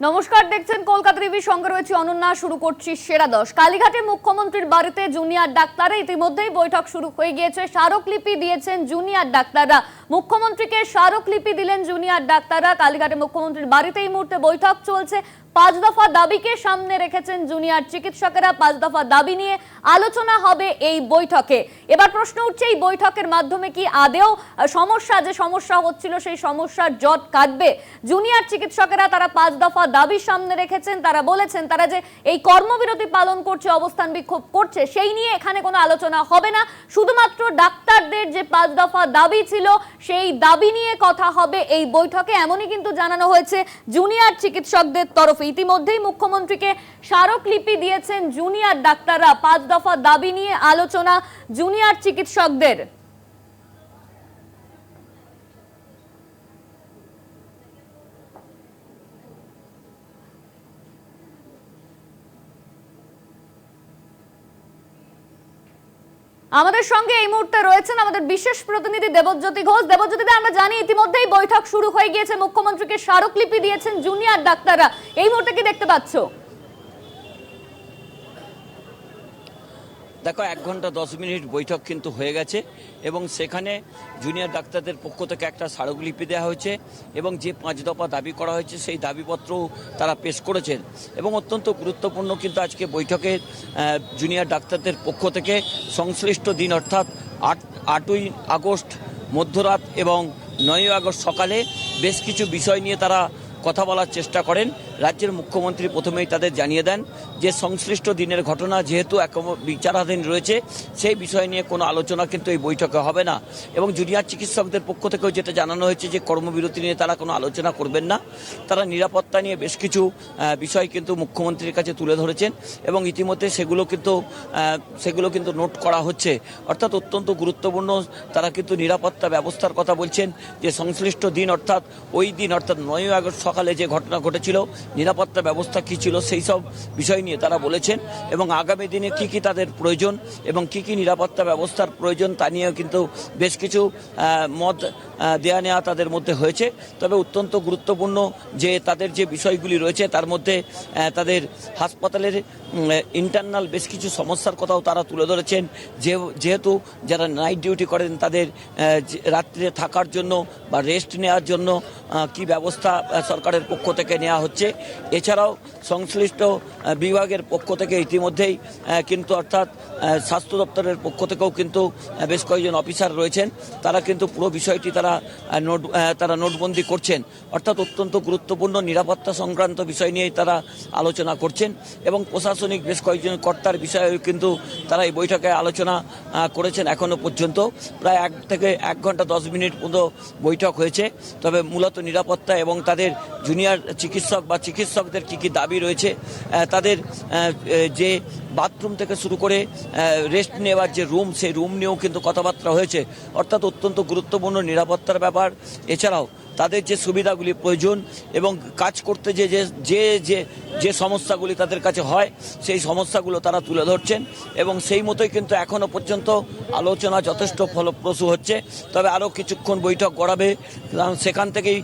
নমস্কার, দেখছেন কলকাতা টিভির সঙ্গে রয়েছে অনন্যা, শুরু করছি সেরা দশ। কালীঘাটে মুখ্যমন্ত্রীর বাড়িতে জুনিয়র ডাক্তাররা ইতিমধ্যেই বৈঠক শুরু হয়ে গিয়েছে। স্মারকলিপি দিয়েছেন জুনিয়র ডাক্তাররা। মুখ্যমন্ত্রীকে স্মারকলিপি দিলেন জুনিয়র ডাক্তাররা। কালীঘাটে মুখ্যমন্ত্রীর বাড়িতে এই মুহূর্তে বৈঠক চলছে। পাঁচ দফা দাবিকে সামনে রেখেছেন জুনিয়র চিকিৎসকেরা। পাঁচ দফা দাবি নিয়ে আলোচনা হবে এই বৈঠকে। এবার প্রশ্ন উঠছে, এই বৈঠকের মাধ্যমে কি আদেও সমস্যা, যে সমস্যা হচ্ছিল, সেই সমস্যার জট কাটবে? জুনিয়র চিকিৎসকেরা তারা পাঁচ দফা দাবি সামনে রেখেছেন। তারা বলেছেন তারা যে এই কর্মবিরতি পালন করছে, অবস্থান বিক্ষোভ করছে, সেই নিয়ে এখানে কোনো আলোচনা হবে না। শুধুমাত্র ডাক্তারদের যে পাঁচ দফা দাবি ছিল সেই দাবি নিয়ে কথা হবে এই বৈঠকে। এমনই কিন্তু জানানো হয়েছে জুনিয়র চিকিৎসকদের তরফে। ইতিমধ্যেই মুখ্যমন্ত্রীকে স্মারকলিপি দিয়েছেন জুনিয়র ডাক্তাররা। পাঁচ দফা দাবি নিয়ে আলোচনা জুনিয়র চিকিৎসকদের। আমাদের সঙ্গে এই মুহূর্তে রয়েছেন আমাদের বিশেষ প্রতিনিধি দেবজ্যোতি ঘোষ। দেবজ্যোতি আমরা জানি ইতিমধ্যেই বৈঠক শুরু হয়ে গিয়েছে। মুখ্যমন্ত্রীকে স্মারকলিপি দিয়েছেন জুনিয়র ডাক্তাররা। এই মুহূর্তে কি দেখতে পাচ্ছ? দেখো, এক ঘণ্টা দশ মিনিট বৈঠক কিন্তু হয়ে গেছে এবং সেখানে জুনিয়র ডাক্তারদের পক্ষ থেকে একটা স্মারকলিপি দেওয়া হয়েছে এবং যে পাঁচ দফা দাবি করা হয়েছে সেই দাবিপত্র তারা পেশ করেছেন এবং অত্যন্ত গুরুত্বপূর্ণ কিন্তু আজকে বৈঠকে জুনিয়র ডাক্তারদের পক্ষ থেকে সংশ্লিষ্ট দিন অর্থাৎ আট, আটই আগস্ট মধ্যরাত এবং নয়ই আগস্ট সকালে বেশ কিছু বিষয় নিয়ে তারা কথা বলার চেষ্টা করেন। রাজ্যের মুখ্যমন্ত্রী প্রথমেই তাদের জানিয়ে দেন যে সংশ্লিষ্ট দিনের ঘটনা যেহেতু এক বিচারাধীন রয়েছে, সেই বিষয় নিয়ে কোনো আলোচনা কিন্তু এই বৈঠকে হবে না। এবং জুনিয়র চিকিৎসকদের পক্ষ থেকেও যেটা জানানো হয়েছে যে কর্মবিরতি নিয়ে তারা কোনো আলোচনা করবেন না। তারা নিরাপত্তা নিয়ে বেশ কিছু বিষয় কিন্তু মুখ্যমন্ত্রীর কাছে তুলে ধরেছেন এবং ইতিমধ্যে সেগুলো কিন্তু সেগুলো কিন্তু নোট করা হচ্ছে। অর্থাৎ অত্যন্ত গুরুত্বপূর্ণ, তারা কিন্তু নিরাপত্তা ব্যবস্থার কথা বলছেন যে সংশ্লিষ্ট দিন অর্থাৎ ওই দিন, অর্থাৎ নয়ই আগস্ট সকালে যে ঘটনা ঘটেছিল নিরাপত্তা ব্যবস্থা কী ছিল সেই সব বিষয় নিয়ে তারা বলেছেন এবং আগামী দিনে কি কি তাদের প্রয়োজন এবং কি কি নিরাপত্তা ব্যবস্থার প্রয়োজন তা নিয়েও কিন্তু বেশ কিছু মত দেয়া নেওয়া তাদের মধ্যে হয়েছে। তবে অত্যন্ত গুরুত্বপূর্ণ যে তাদের যে বিষয়গুলি রয়েছে তার মধ্যে তাদের হাসপাতালের ইন্টারনাল বেশ কিছু সমস্যার কথাও তারা তুলে ধরেছেন। যে, যেহেতু যারা নাইট ডিউটি করেন তাদের রাত্রে থাকার জন্য বা রেস্ট নেওয়ার জন্য কি ব্যবস্থা সরকারের পক্ষ থেকে নেওয়া হচ্ছে এছাড়াও সংশ্লিষ্ট বিভাগের পক্ষ থেকে ইতিমধ্যেই কিন্তু অর্থাৎ স্বাস্থ্য দপ্তরের পক্ষ থেকেও কিন্তু বেশ কয়েকজন অফিসার রয়েছেন। তারা কিন্তু পুরো বিষয়টি তারা নোট তারা নোটবন্দি করছেন। অর্থাৎ অত্যন্ত গুরুত্বপূর্ণ নিরাপত্তা সংক্রান্ত বিষয় নিয়েই তারা আলোচনা করছেন এবং প্রশাসনিক বেশ কয়েকজন কর্তার বিষয়ে কিন্তু তারা এই বৈঠকে আলোচনা করেছেন এখনও পর্যন্ত। প্রায় এক থেকে এক ঘণ্টা দশ মিনিট পর্যন্ত বৈঠক হয়েছে। তবে মূলত নিরাপত্তা এবং তাদের জুনিয়র চিকিৎসক বা চিকিৎসকদের কি কি দাবি রয়েছে? তাদের যে বাথরুম থেকে শুরু করে রেস্ট নেওয়ার যে রুম সেই রুম নিয়েও কিন্তু কথাবার্তা হয়েছে। অর্থাৎ অত্যন্ত গুরুত্বপূর্ণ নিরাপত্তার ব্যাপার। এছাড়াও তাদের যে সুবিধাগুলি প্রয়োজন এবং কাজ করতে যে যে যে যে সমস্যাগুলি তাদের কাছে হয়, সেই সমস্যাগুলো তারা তুলে ধরছেন এবং সেই মতোই কিন্তু এখনও পর্যন্ত আলোচনা যথেষ্ট ফলপ্রসূ হচ্ছে। তবে আরও কিছুক্ষণ বৈঠক গড়াবে। সেখান থেকেই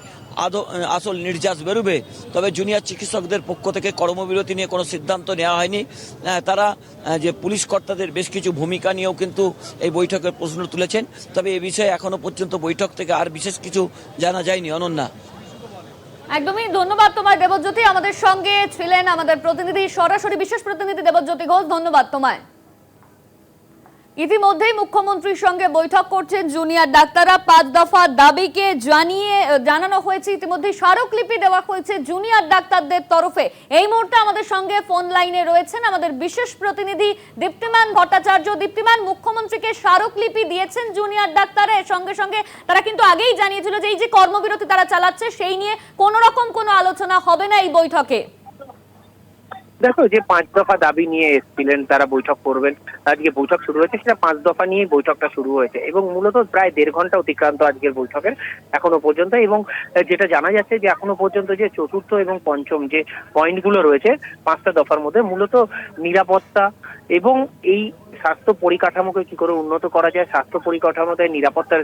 আসল নির্যাস বেরোবে। তবে জুনিয়র চিকিৎসকদের পক্ষ থেকে কর্মবিরতি নিয়ে কোনো সিদ্ধান্ত নেওয়া হয়নি। তারা যে পুলিশ কর্তাদের বেশ কিছু ভূমিকা নিয়েও কিন্তু এই বৈঠকের প্রশ্ন তুলেছেন। তবে এ বিষয়ে এখনও পর্যন্ত বৈঠক থেকে আর বিশেষ কিছু জানা যায়নি, অনন্যা। একদমই, ধন্যবাদ তোমায় দেবজ্যোতি। আমাদের সঙ্গে ছিলেন আমাদের প্রতিনিধি, সরাসরি বিশেষ প্রতিনিধি দেবজ্যোতি ঘোষ। ধন্যবাদ তোমায়। ইতিমধ্যেই মুখ্যমন্ত্রীর সঙ্গে বৈঠক করছেন জুনিয়র ডাক্তাররা। পাঁচ দফা দাবিকে জানিয়ে, জানানো হয়েছে। ইতিমধ্যে স্মারকলিপি দেওয়া হয়েছে জুনিয়র ডাক্তারদের তরফে। এই মুহূর্তে আমাদের সঙ্গে ফোন লাইনে রয়েছেন আমাদের বিশেষ প্রতিনিধি দীপ্তিমান ভট্টাচার্য। দীপ্তিমান, মুখ্যমন্ত্রীকে স্মারকলিপি দিয়েছেন জুনিয়র ডাক্তারে সঙ্গে সঙ্গে। তারা কিন্তু আগেই জানিয়েছিল যে এই যে কর্মবিরতি তারা চালাচ্ছে, সেই নিয়ে কোনো রকম কোনো আলোচনা হবে না এই বৈঠকে। দেখো, যে পাঁচ দফা দাবি নিয়ে এসেছিলেন, তারা বৈঠক করবেন, আজকে বৈঠক শুরু হয়েছে, সেটা পাঁচ দফা নিয়ে বৈঠকটা শুরু হয়েছে। এবং মূলত প্রায় দেড় ঘণ্টা অতিক্রান্ত আজকের বৈঠকের এখনও পর্যন্ত। এবং যেটা জানা যাচ্ছে যে এখনও পর্যন্ত যে চতুর্থ এবং পঞ্চম যে পয়েন্টগুলো রয়েছে, পাঁচটা দফার মধ্যে মূলত নিরাপত্তা এবং এই স্বাস্থ্য পরিকাঠামোকে কি করে উন্নত করা যায়, স্বাস্থ্য পরিকাঠামোতে নিরাপত্তার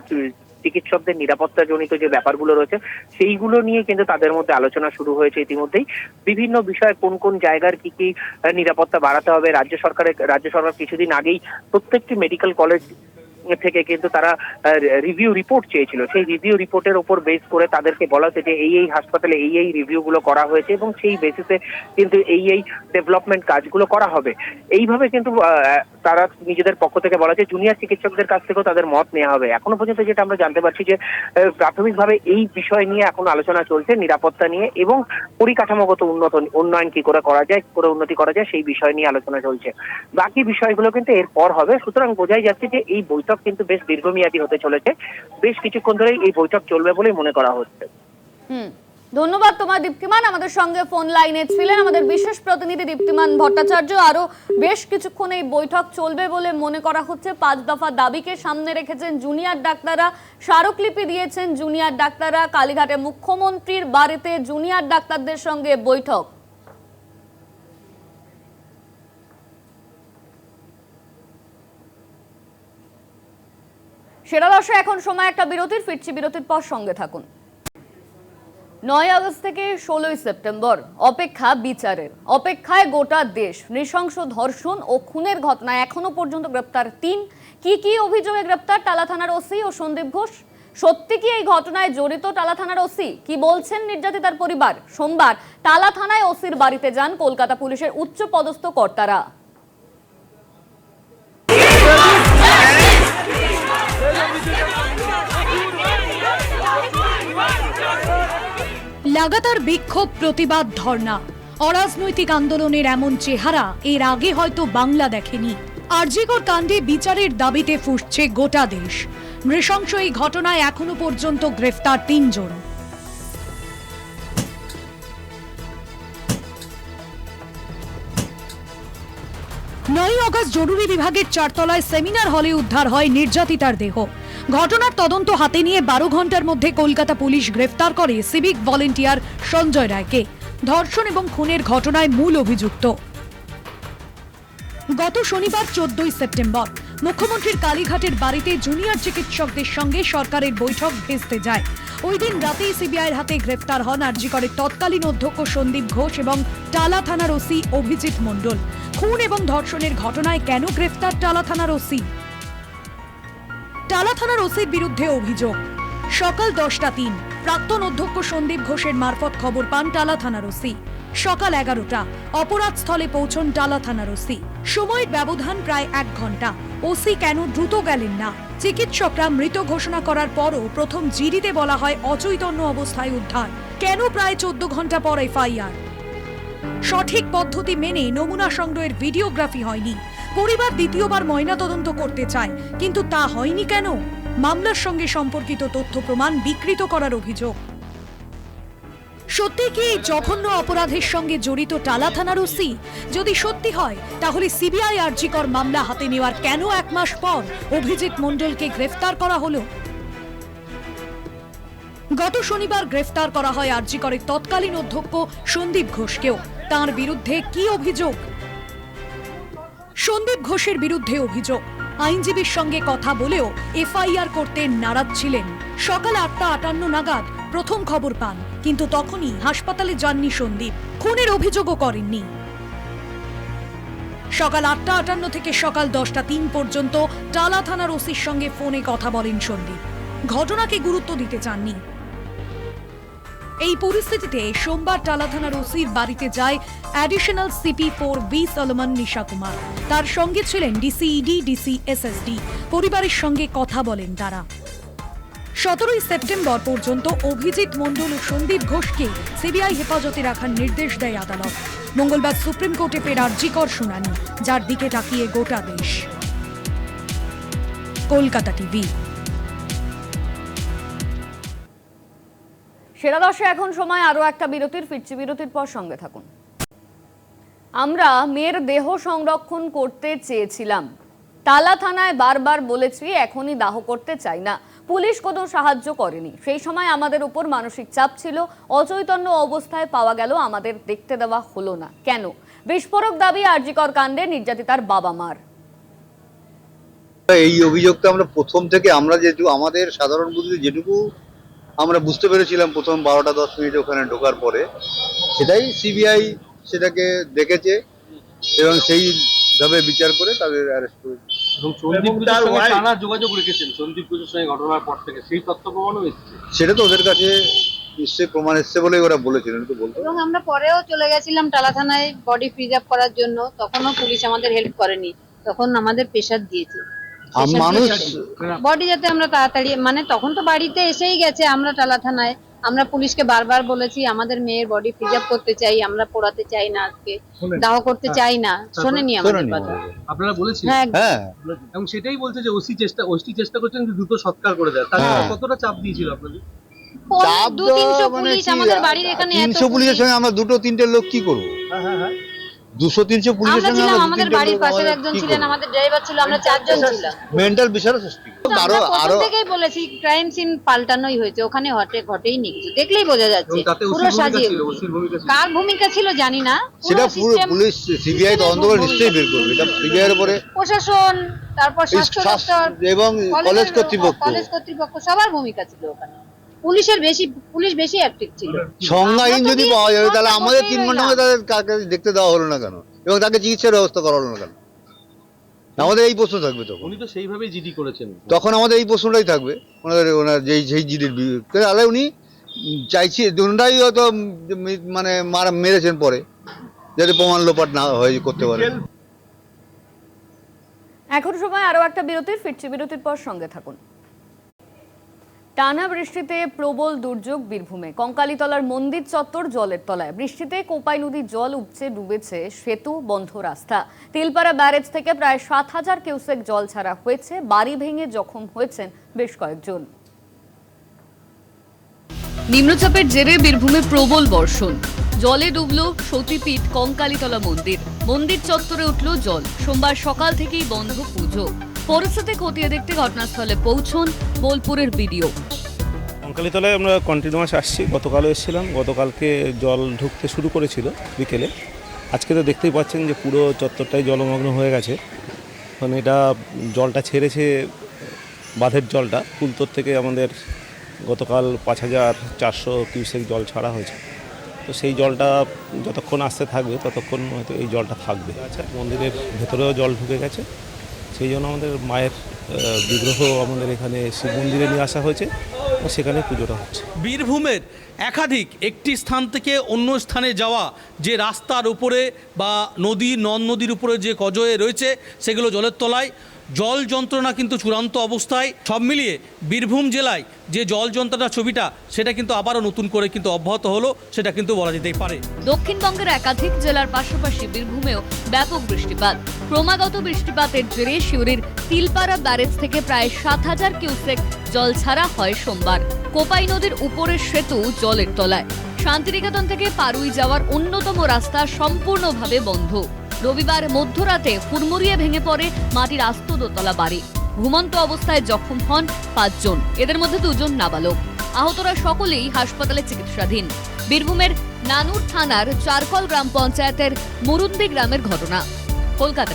চিকিৎসকদের নিরাপত্তা জনিত যে ব্যাপারগুলো রয়েছে, সেইগুলো নিয়ে কিন্তু তাদের মধ্যে আলোচনা শুরু হয়েছে ইতিমধ্যেই। বিভিন্ন বিষয়ে কোন কোন জায়গার কি কি নিরাপত্তা বাড়াতে হবে? রাজ্য সরকারের রাজ্য সরকার কিছুদিন আগেই প্রত্যেকটি মেডিকেল কলেজ থেকে কিন্তু তারা রিভিউ রিপোর্ট চেয়েছিল। সেই রিভিউ রিপোর্টের ওপর বেস করে তাদেরকে বলা হয়েছে যে এই এই হাসপাতালে এই এই রিভিউ গুলো করা হয়েছে এবং সেই বেসিসে কিন্তু এই এই ডেভেলপমেন্ট কাজগুলো করা হবে। এইভাবে কিন্তু তারা নিজেদের পক্ষ থেকে বলা যে জুনিয়র চিকিৎসকদের কাছ থেকেও তাদের মত নেওয়া হবে। এখনও পর্যন্ত যেটা আমরা জানতে পারছি যে প্রাথমিকভাবে এই বিষয় নিয়ে এখন আলোচনা চলছে নিরাপত্তা নিয়ে এবং পরিকাঠামোগত উন্নত, উন্নয়ন কি করে করা যায় করে উন্নতি করা যায় সেই বিষয় নিয়ে আলোচনা চলছে। বাকি বিষয়গুলো কিন্তু এরপর হবে। সুতরাং বোঝাই যাচ্ছে যে এই বৈঠক কিন্তু বেশ দীর্ঘমেয়াদী হতে চলেছে। বেশ কিছুক্ষণ ধরেই এই বৈঠক চলবে বলেই মনে করা হচ্ছে। ধন্যবাদ তোমার দীপ্তিমান। আমাদের সঙ্গে ফোন লাইনে ছিলেন আমাদের বিশেষ প্রতিনিধি দীপ্তিমান ভট্টাচার্য। আরও বেশ কিছুক্ষণ এই বৈঠক চলবে বলে মনে করা হচ্ছে। পাঁচ দফা দাবিকে সামনে রেখেছেন জুনিয়র ডাক্তাররা। স্মারকলিপি দিয়েছেন জুনিয়র ডাক্তাররা। কালীঘাটে মুখ্যমন্ত্রীর বাড়িতে জুনিয়র ডাক্তারদের সঙ্গে বৈঠক। সেরা দশে এখন সময় একটা বিরতির, ফিরছি বিরতির পর সঙ্গে থাকুন। নয় আগস্ট থেকে ষোলোই সেপ্টেম্বর, অপেক্ষা বিচারের। অপেক্ষায় গোটা দেশ, নৃশংস ধর্ষণ ও খুনের ঘটনায় এখনও পর্যন্ত গ্রেপ্তার তিন। কি কি অভিযোগে গ্রেপ্তার টালা থানার ওসি ও সন্দীপ ঘোষ? সত্যি কি এই ঘটনায় জড়িত টালা থানার ওসি? কি বলছেন নির্যাতিতার পরিবার? সোমবার টালা থানায় ওসির বাড়িতে যান কলকাতা পুলিশের উচ্চ পদস্থ কর্তারা। লাগাতার বিক্ষোভ, প্রতিবাদ, ধর্ণা। অরাজনৈতিক আন্দোলনের এমন চেহারা এর আগে হয়তো বাংলা দেখেনি। আরজিকর কাণ্ডে বিচারের দাবিতে ফুসছে গোটা দেশ। নৃশংস এই ঘটনায় এখনও পর্যন্ত গ্রেফতার তিনজন। নয় আগস্ট জরুরি বিভাগের চারতলায় সেমিনার হলে উদ্ধার হয় নির্যাতিতার দেহ। ঘটনার তদন্ত হাতে নিয়ে বারো ঘণ্টার মধ্যে কলকাতা পুলিশ গ্রেফতার করে সিভিক ভলেন্টিয়ার সঞ্জয় রায়কে। ধর্ষণ এবং খুনের ঘটনায় মূল অভিযুক্ত। গত শনিবার চোদ্দই সেপ্টেম্বর, মুখ্যমন্ত্রীর কালীঘাটের বাড়িতে জুনিয়র চিকিৎসকদের সঙ্গে সরকারের বৈঠক ভেস্তে যায়। ওই দিন রাতেই সিবিআইয়ের হাতে গ্রেফতার হন আরজিকরের তৎকালীন অধ্যক্ষ সন্দীপ ঘোষ এবং টালা থানার ওসি অভিজিৎ মণ্ডল। খুন এবং ধর্ষণের ঘটনায় কেন গ্রেফতার টালা থানার ওসি? টালা থানার ওসির বিরুদ্ধে অভিযোগ। সকাল দশটা তিন, প্রাক্তন অধ্যক্ষ সন্দীপ ঘোষের মারফত খবর পান টালা থানার ওসি। সকাল এগারোটা, অপরাধ স্থলে পৌঁছন টালা থানার ওসি। সময়ের ব্যবধান প্রায় এক ঘণ্টা। ওসি কেন দ্রুত গেলেন না? চিকিৎসকরা মৃত ঘোষণা করার পরও প্রথম জিডিতে বলা হয় অচৈতন্য অবস্থায় উদ্ধার। কেন প্রায় চোদ্দ ঘণ্টা পর এফআইআর? সঠিক পদ্ধতি মেনে নমুনা সংগ্রহের ভিডিওগ্রাফি হয়নি। পরিবার দ্বিতীয়বার ময়নাতদন্ত করতে চায়, কিন্তু তা হয়নি কেন? মামলার সঙ্গে সম্পর্কিত তথ্য প্রমাণ বিকৃত করার অভিযোগ। সত্যি কি জঘন্য অপরাধের সঙ্গে জড়িত টালা থানার ওসি? যদি সত্যি হয়, তাহলে সিবিআই আর্জিকর মামলা হাতে নেওয়ার কেন এক মাস পর অভিজিৎ মণ্ডলকে গ্রেফতার করা হলো? গত শনিবার গ্রেফতার করা হয় আরজিকরের তৎকালীন অধ্যক্ষ সন্দীপ ঘোষকেও। তার বিরুদ্ধে কি অভিযোগ? সন্দীপ ঘোষের বিরুদ্ধে অভিযোগ। আইনজীবীর সঙ্গে কথা বলেও এফআইআর করতে নারাজ ছিলেন। সকাল আটটা আটান্ন নাগাদ প্রথম খবর পান, কিন্তু তখনই হাসপাতালে যাননি সন্দীপ। খুনের অভিযোগও করেননি। সকাল আটটা আটান্ন থেকে সকাল দশটা তিন পর্যন্ত টালা থানার ওসির সঙ্গে ফোনে কথা বলেন সন্দীপ। ঘটনাকে গুরুত্ব দিতে চাননি। এই পরিস্থিতিতে সোমবার টালা থানার ওসির বাড়িতে যায় additional CP four B Solomon Nisha Kumar. তার সঙ্গে ছিলেন ডিসিইডি ডিসি এসএসডি পরিবারের সঙ্গে কথা বলেন তারা। সতেরোই সেপ্টেম্বর পর্যন্ত অভিজিৎ মণ্ডল ও সন্দীপ ঘোষকে সিবিআই হেফাজতে রাখার নির্দেশ দেয় আদালত। মঙ্গলবার সুপ্রিম কোর্টে ফের আর্জিকর শুনানি, যার দিকে তাকিয়ে গোটা দেশ। কলকাতা টিভি। সেরা দশে এখন সময় আরও একটা বিরতির, ফিরছি বিরতির পর সঙ্গে থাকুন। আমরা মেয়ের দেহ সংরক্ষণ করতে চেয়েছিলাম। টালা থানায় বারবার বলেছি, এখনই দাহ করতে চাই না। পুলিশ কোনো সাহায্য করেনি। সেই সময় আমাদের উপর মানসিক চাপ ছিল। অচৈতন্য অবস্থায় পাওয়া গেল, আমাদের দেখতে দেওয়া হলো না। কেন? বিস্ফোরক দাবি আরজিকর কাণ্ডে নির্যাতিতার বাবা মার। এই অভিযোগটা আমরা প্রথম থেকে, আমরা যেহেতু আমাদের সাধারণ বুদ্ধিতে যেটুকু আমরা বুঝতে পেরেছিলাম প্রথম বারোটা দশ মিনিট ওখানে ঢোকার পরে। সেটাই সিবিআই সেটাকে দেখেছে এবং সেইভাবে বিচার করে তাদের অ্যারেস্ট করেছে। এবং সন্দীপ পুজোর সঙ্গে টানা যোগাযোগ রেখেছেন। সন্দীপ পুজোর সঙ্গে ঘটনার পর থেকে সেই তথ্য প্রমাণও এসেছে। সেটা তো ওদের কাছে নিশ্চয়ই প্রমাণ এসছে বলেই ওরা বলেছিলেন তো বলতে এবং আমরা পরেও চলে গেছিলাম টালা থানায় বডি করার জন্য। তখনও পুলিশ আমাদের হেল্প করেনি। তখন আমাদের প্রেশার দিয়েছে। মানুষ বডি যাতে আমরা তাড়াতাড়ি মানে তখন তো বাড়িতে এসেই গেছে আমরা টালা থানায়। আমরা পুলিশকে বারবার বলেছি আমাদের মেয়ের বডি প্রিজার্ভ করতে চাই আমরা পোড়াতে চাই না আজকে। দাহ করতে চাই না। শোনেনি আমাদের কথা। আপনারা বলেছেন। হ্যাঁ। হ্যাঁ। এবং সেটাই বলছে যে ওসি চেষ্টা ওসি চেষ্টা করছেন যে দ্রুত সৎকার করে দেয় তাহলে হ্যাঁ। কতটা চাপ দিয়েছিল আপনাদের? চাপ দু তিনশো মানে পুলিশ আমাদের বাড়ির এখানে এত তিনশো পুলিশের পুলিশ। সঙ্গে আমরা দুটো তিনটে লোক কি করব? হ্যাঁ হ্যাঁ হ্যাঁ। দুশো তিনশো পুলিশের সঙ্গে ছিলাম আমরা দু আমাদের বাড়ির লোক একজন ছিলেন আমাদের ড্রাইভার ছিল আমরা চারজন ছিলাম। মেন্টাল সৃষ্টি। আরও আরও থেকেই বলেছি ক্রাইম সিন পাল্টানোই হয়েছে ওখানে হটে ঘটেই নি কিছু। দেখলেই বোঝা যাচ্ছে। পুরো ভূমিকা সাজিয়ে কার ভূমিকা ছিল জানি না। সেটা পুরো পুলিশ সিবিআই তদন্ত করে নিশ্চয়ই বের করবে। এটা সিবিআই এর উপরে প্রশাসন তারপর স্বাস্থ্য স্বাস্থ্য দপ্তর এবং কলেজ কর্তৃপক্ষ। কলেজ কর্তৃপক্ষ সবার ভূমিকা ছিল ওখানে। পুলিশের বেশি পুলিশ বেশি অ্যাক্টিভ ছিল। সংজ্ঞাহীন যদি পাওয়া যাবে তাহলে আমাদের তিন ঘণ্টা তাদের কাকে দেখতে দেওয়া হলো না কেন? এবং তাকে চিকিৎসার ব্যবস্থা করা হলো না কেন? আমাদের এই প্রশ্ন থাকবে তখন। উনি তো সেইভাবেই জিডি করেছেন। তখন আমাদের এই প্রশ্নটাই থাকবে। ওনাদের ওনার যেই যেই জিডির তাহলে উনি চাইছি ওনারাই হয়তো মানে মারা মেরেছেন পরে যাতে প্রমাণ লোপাট না হয় করতে পারে। এখন সময় আরও একটা বিরতির ফিরছি বিরতির পর সঙ্গে থাকুন। টানা বৃষ্টিতে প্রবল দুর্যোগ বীরভূমে। কঙ্কালীতলার মন্দির চত্বর জলের তলায়। বৃষ্টিতে কোপাই নদীর জল উপচে ডুবেছে সেতু বন্ধ রাস্তা। তিলপাড়া ব্যারেজ থেকে প্রায় সাত হাজার কিউসেক জল ছাড়া হয়েছে। বাড়ি ভেঙে জখম হয়েছেন বেশ কয়েকজন। নিম্নচাপের জেরে বীরভূমে প্রবল বর্ষণ। জলে ডুবল সতীপীঠ কঙ্কালীতলা মন্দির। মন্দির চত্বরে উঠল জল। সোমবার সকাল থেকেই বন্ধ পুজো। পরিস্থিতি খতিয়ে দেখতে ঘটনাস্থলে পৌঁছন বোলপুরের বিডিও। কঙ্কালীতলায় আমরা কন্টিনিউয়াস আসছি। গতকালও এসেছিলাম। গতকালকে জল ঢুকতে শুরু করেছিল বিকেলে। আজকে তো দেখতেই পাচ্ছেন যে পুরো চত্বরটাই জলমগ্ন হয়ে গেছে। মানে এটা জলটা ছেড়েছে বাঁধের জলটা। কুলতোর থেকে আমাদের গতকাল পাঁচ হাজার চারশো কিউসেক জল ছাড়া হয়েছে। তো সেই জলটা যতক্ষণ আসতে থাকবে ততক্ষণ হয়তো এই জলটা থাকবে। আচ্ছা মন্দিরের ভেতরেও জল ঢুকে গেছে। সেই জন্য আমাদের মায়ের বিগ্রহ আমাদের এখানে শিব মন্দিরে নিয়ে আসা হয়েছে সেখানে পুজোটা হচ্ছে। বীরভূমের একাধিক একটি স্থান থেকে অন্য স্থানে যাওয়া যে রাস্তার উপরে বা নদী, নদ নদীর উপরে যে কজয়ে রয়েছে, সেগুলো জলের তলায়। জল যন্ত্রণা কিন্তু চূড়ান্ত অবস্থায়। সব মিলিয়ে বীরভূম জেলায় যে জল যন্ত্রণা ছবিটা, সেটা কিন্তু আবারও নতুন করে কিন্তু অব্যাহত হলো, সেটা কিন্তু বলা যেতেই পারে। দক্ষিণবঙ্গের একাধিক জেলার পাশাপাশি বীরভূমেও ব্যাপক বৃষ্টিপাত। ক্রমাগত বৃষ্টিপাতের জেরে শিউরির তিলপাড়া ব্যারেজ থেকে প্রায় সাত হাজার কিউসেক জল ছাড়া হয় সোমবার। কোপাই নদীর উপরের সেতু জলের তলায়। শান্তিনিকেতন থেকে পারুই যাওয়ার অন্যতম রাস্তা সম্পূর্ণভাবে বন্ধ। রবিবার মধ্যরাতে হুড়মুড়িয়ে ভেঙে পড়ে মাটির আস্ত দোতলা বাড়ি। ঘুমন্ত অবস্থায় জখম হন পাঁচজন। এদের মধ্যে দুজন নাবালক। আহতরা সকলেই হাসপাতালে চিকিৎসাধীন। বীরভূমের নানুর থানার চারকল গ্রাম পঞ্চায়েতের মুরুন্দি গ্রামের ঘটনা। কলকাতা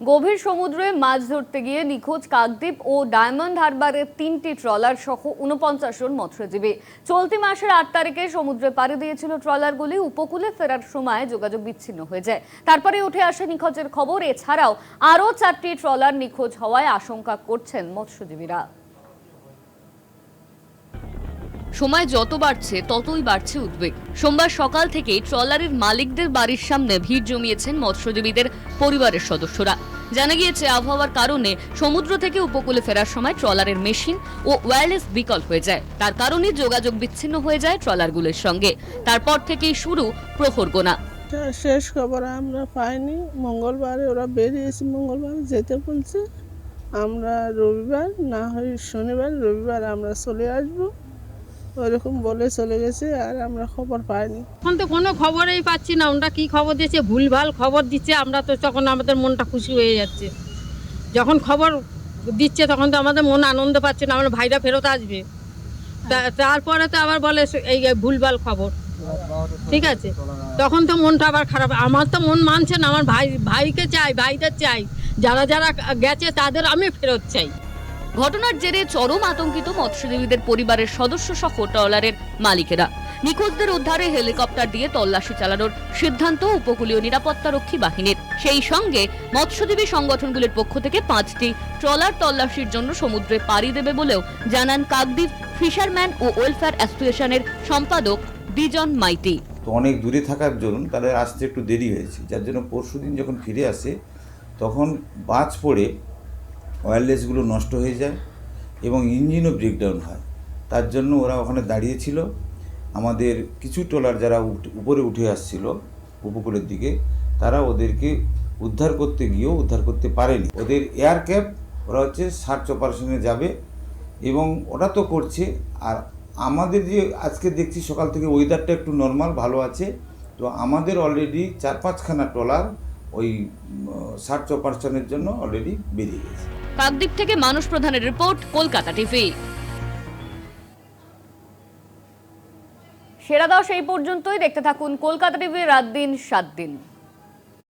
গভীর সমুদ্রে মাছ ধরতে গিয়ে নিখোঁজ কাকদ্বীপ ও ডায়মন্ড হারবারের তিনটি ট্রলার সহ উনপঞ্চাশ জন মৎস্যজীবী। চলতি মাসের আট তারিখে সমুদ্রে পাড়ি দিয়েছিল ট্রলারগুলি, উপকূলে ফেরার সময় যোগাযোগ বিচ্ছিন্ন হয়ে যায়। তারপরে উঠে আসে নিখোঁজের খবর। এছাড়াও আরও চারটি ট্রলার নিখোঁজ হওয়ায় আশঙ্কা করছেন মৎস্যজীবীরা। সময় যত বাড়ছে, ততই বাড়ছে উদ্বেগ। সোমবার সকাল থেকেই ট্রলারের মালিকদের বাড়ির সামনে ভিড় জমিয়েছেন মৎস্যজীবীদের পরিবারের সদস্যরা। জানা গিয়েছে, আবহাওয়ার কারণে সমুদ্র থেকে উপকূলে ফেরার সময় ট্রলারের মেশিন ও ওয়্যারলেস বিকল হয়ে যায়। তার কারণে যোগাযোগ বিচ্ছিন্ন হয়ে যায় ট্রলারগুলোর সঙ্গে। তারপর থেকেই শুরু প্রহর গোনা। শেষ খবর আমরা পাইনি। মঙ্গলবারে ওরা বেরিয়েছে, মঙ্গলবার যেতে বলছে। আমরা রবিবার, না হয় শনিবার, রবিবার আমরা চলে আসব। ওইরকম বলে চলে গেছে আর আমরা খবর পাইনি। এখন তো কোনো খবরই পাচ্ছি না। ওরা কি খবর দিচ্ছে ভুলভাল খবর দিচ্ছে। আমরা তো তখন আমাদের মনটা খুশি হয়ে যাচ্ছে। যখন খবর দিচ্ছে তখন তো আমাদের মন আনন্দ পাচ্ছে না। আমার ভাইরা ফেরত আসবে। তারপরে তো আবার বলে এই ভুলভাল খবর। ঠিক আছে? তখন তো মনটা আবার খারাপ। আমার তো মন মানছে না। আমার ভাই ভাইকে চাই, ভাইদের চাই। যারা যারা গেছে তাদের আমি ফেরত চাই। ঘটনার জেরে চরম আতঙ্কিত মৎস্যজীবীদের পরিবারের সদস্য সহ ট্রলারের মালিকেরা। নিখোঁজদের উদ্ধারে হেলিকপ্টার দিয়ে তল্লাশি চালানোর সিদ্ধান্ত উপকূলীয় নিরাপত্তারক্ষী বাহিনীর। সেই সঙ্গে মৎস্যজীবী সংগঠনগুলির পক্ষ থেকে পাঁচটি ট্রলার তল্লাশির জন্য সমুদ্রে পাড়ি দেবে বলেও জানান কাকদ্বীপ ফিশারম্যান ও ওয়েলফেয়ার অ্যাসোসিয়েশনের সম্পাদক বিজন মাইতি। তো অনেক দূরে থাকার জন্য তাদের আসতে একটু দেরি হয়েছে। যার জন্য পরশুদিন যখন ফিরে আসে, তখন বাজ পড়ে ওয়্যারলেসগুলো নষ্ট হয়ে যায় এবং ইঞ্জিনও ব্রেকডাউন হয়। তার জন্য ওরা ওখানে দাঁড়িয়েছিল। আমাদের কিছু ট্রলার যারা উপরে উঠে আসছিল উপকূলের দিকে, তারা ওদেরকে উদ্ধার করতে গিয়েও উদ্ধার করতে পারেনি। ওদের এয়ার ক্যাপ ওরা হচ্ছে সার্চ অপারেশনে যাবে এবং ওরা তো করছে। আর আমাদের যে আজকে দেখছি সকাল থেকে ওয়েদারটা একটু নর্মাল ভালো আছে। তো আমাদের অলরেডি চার পাঁচখানা ট্রলার ওই সার্চ অপারেশনের জন্য অলরেডি বেরিয়ে গেছে। কাকদ্বীপ থেকে মানুষ প্রধানের রিপোর্ট, কলকাতা টিভি। সেরা দশ এই পর্যন্তই। দেখতে থাকুন কলকাতা টিভি রাত দিন, সাত দিন।